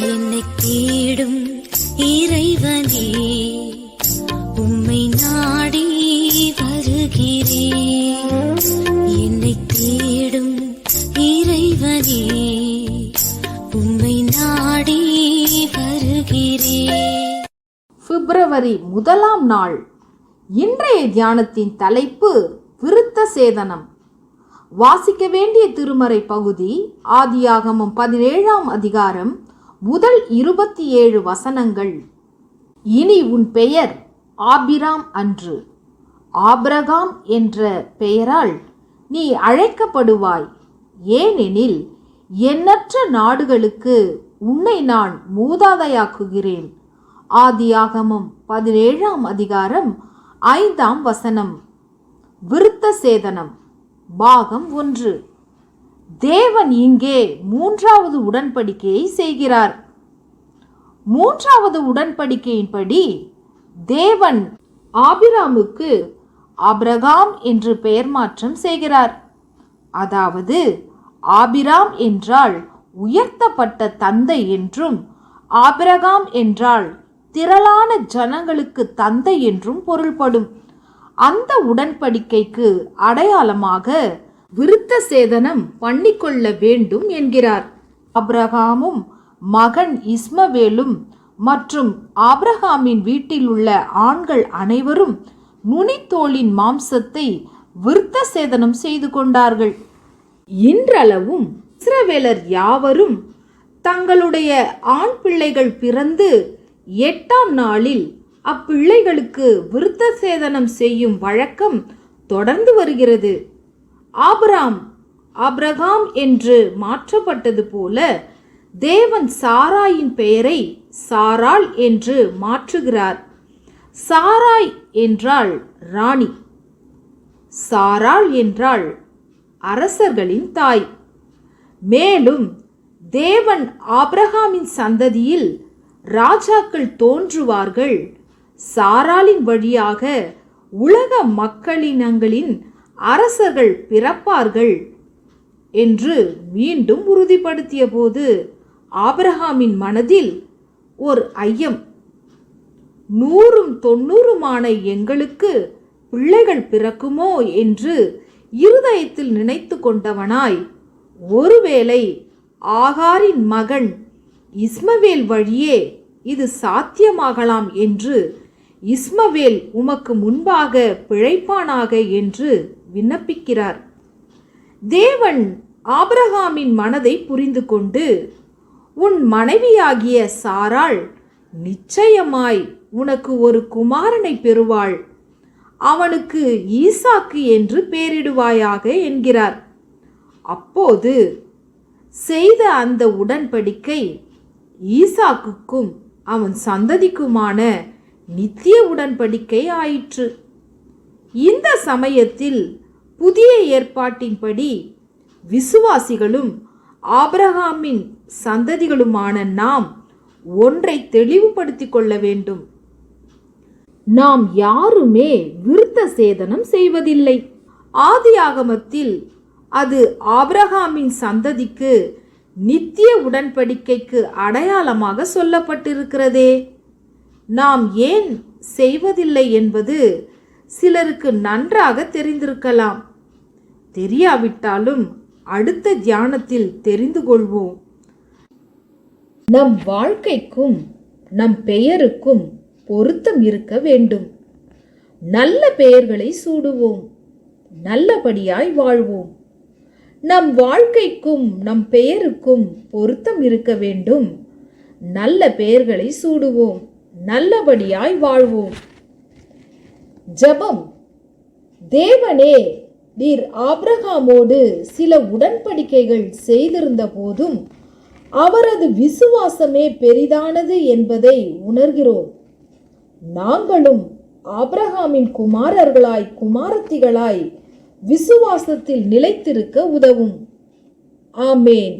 என்னை தேடும் இறைவனே உம்மை நாடி வருகிறேன் என்னை தேடும் இறைவனே உம்மை நாடி வருகிறேன் பிப்ரவரி முதலாம் நாள். இன்றைய தியானத்தின் தலைப்பு விருத்த சேதனம். வாசிக்க வேண்டிய திருமறை பகுதி ஆதியாகமம் பதினேழாம் அதிகாரம் முதல் இருபத்தி ஏழு வசனங்கள். இனி உன் பெயர் ஆபிராம் அன்று. ஆபிரகாம் என்ற பெயரால் நீ அழைக்கப்படுவாய். ஏனெனில் எண்ணற்ற நாடுகளுக்கு உன்னை நான் மூதாதையாக்குகிறேன். ஆதியாகமம் பதினேழாம் அதிகாரம் ஐந்தாம் வசனம். விருத்த சேதனம் பாகம் ஒன்று. தேவன் இங்கே மூன்றாவது உடன்படிக்கையை செய்கிறார். மூன்றாவது உடன்படிக்கையின்படி தேவன் ஆபிராமுக்கு ஆபிரகாம் என்று பெயர் மாற்றம் செய்கிறார். அதாவது ஆபிராம் என்றால் உயர்த்தப்பட்ட தந்தை என்றும் ஆபிரகாம் என்றால் திரளான ஜனங்களுக்கு தந்தை என்றும் பொருள்படும். அந்த உடன்படிக்கைக்கு அடையாளமாக விருத்த சேதனம் பண்ணிக்கொள்ள வேண்டும் என்கிறார். அப்ரஹாமும் மகன் இஸ்மவேலும் மற்றும் ஆபிரகாமின் வீட்டில் உள்ள ஆண்கள் அனைவரும் நுனித்தோளின் மாம்சத்தை விருத்த சேதனம் செய்து கொண்டார்கள். இன்றளவும் இஸ்ரவேலர் யாவரும் தங்களுடைய ஆண் பிள்ளைகள் பிறந்து எட்டாம் நாளில் அப்பிள்ளைகளுக்கு விருத்த சேதனம் செய்யும் வழக்கம் தொடர்ந்து வருகிறது. ஆபராம் ஆப்ரகாம் என்று மாற்றப்பட்டது போல தேவன் சாராயின் பெயரை சாராள் என்று மாற்றுகிறார். சாராய் என்றால் ராணி சாராள் என்றால் அரசர்களின் தாய். மேலும் தேவன் ஆப்ரஹாமின் சந்ததியில் ராஜாக்கள் தோன்றுவார்கள். சாராளின் வழியாக உலக மக்களினங்களின் அரசர்கள் பிறப்பார்கள் என்று மீண்டும் உறுதிப்படுத்திய போது ஆபிரஹாமின் மனதில் ஒரு ஐயம். நூறும் தொண்ணூறுமான எங்களுக்கு பிள்ளைகள் பிறக்குமோ என்று இருதயத்தில் நினைத்து கொண்டவனாய் ஒருவேளை ஆகாரின் மகன் இஸ்மவேல் வழியே இது சாத்தியமாகலாம் என்று இஸ்மவேல் உமக்கு முன்பாக பிழைப்பானாக என்று விண்ணப்பிக்கிறார். தேவன் ஆபிரகாமின் மனதை புரிந்து கொண்டு உன் மனைவியாகிய சாராள் நிச்சயமாய் உனக்கு ஒரு குமாரனை பெறுவாள். அவனுக்கு ஈசாக்கு என்று பெயரிடுவாயாக என்கிறார். அப்போது செய்த அந்த உடன்படிக்கை ஈசாக்குக்கும் அவன் சந்ததிக்குமான நித்திய உடன்படிக்கை ஆயிற்று. இந்த சமயத்தில் புதிய ஏற்பாட்டின்படி விசுவாசிகளும் ஆபிரகாமின் சந்ததிகளுமான நாம் ஒன்றை தெளிவுபடுத்திக் கொள்ள வேண்டும். நாம் யாருமே விருத்த சேதனம் செய்வதில்லை. ஆதியாகமத்தில் அது ஆபிரகாமின் சந்ததிக்கு நித்திய உடன்படிக்கைக்கு அடையாளமாக சொல்லப்பட்டிருக்கிறதே. நாம் ஏன் செய்வதில்லை என்பது சிலருக்கு நன்றாக தெரிந்திருக்கலாம். தெரியாவிட்டாலும் அடுத்த தியானத்தில் தெரிந்து கொள்வோம். நம் வாழ்க்கைக்கும் நம் பெயருக்கும் பொருத்தம் இருக்க வேண்டும். நல்ல பெயர்களை சூடுவோம். நல்லபடியாய் வாழ்வோம். நம் வாழ்க்கைக்கும் நம் பெயருக்கும் பொருத்தம் இருக்க வேண்டும். நல்ல பெயர்களை சூடுவோம். நல்லபடியாய் வாழ்வோம். ஜபம். தேவனே நீர் ஆப்ரஹாமோடு சில உடன்படிக்கைகள் செய்திருந்த போதும் அவரது விசுவாசமே பெரிதானது என்பதை உணர்கிறோம். நாங்களும் ஆப்ரஹாமின் குமாரர்களாய் குமாரத்திகளாய் விசுவாசத்தில் நிலைத்திருக்க உதவும். ஆமேன்.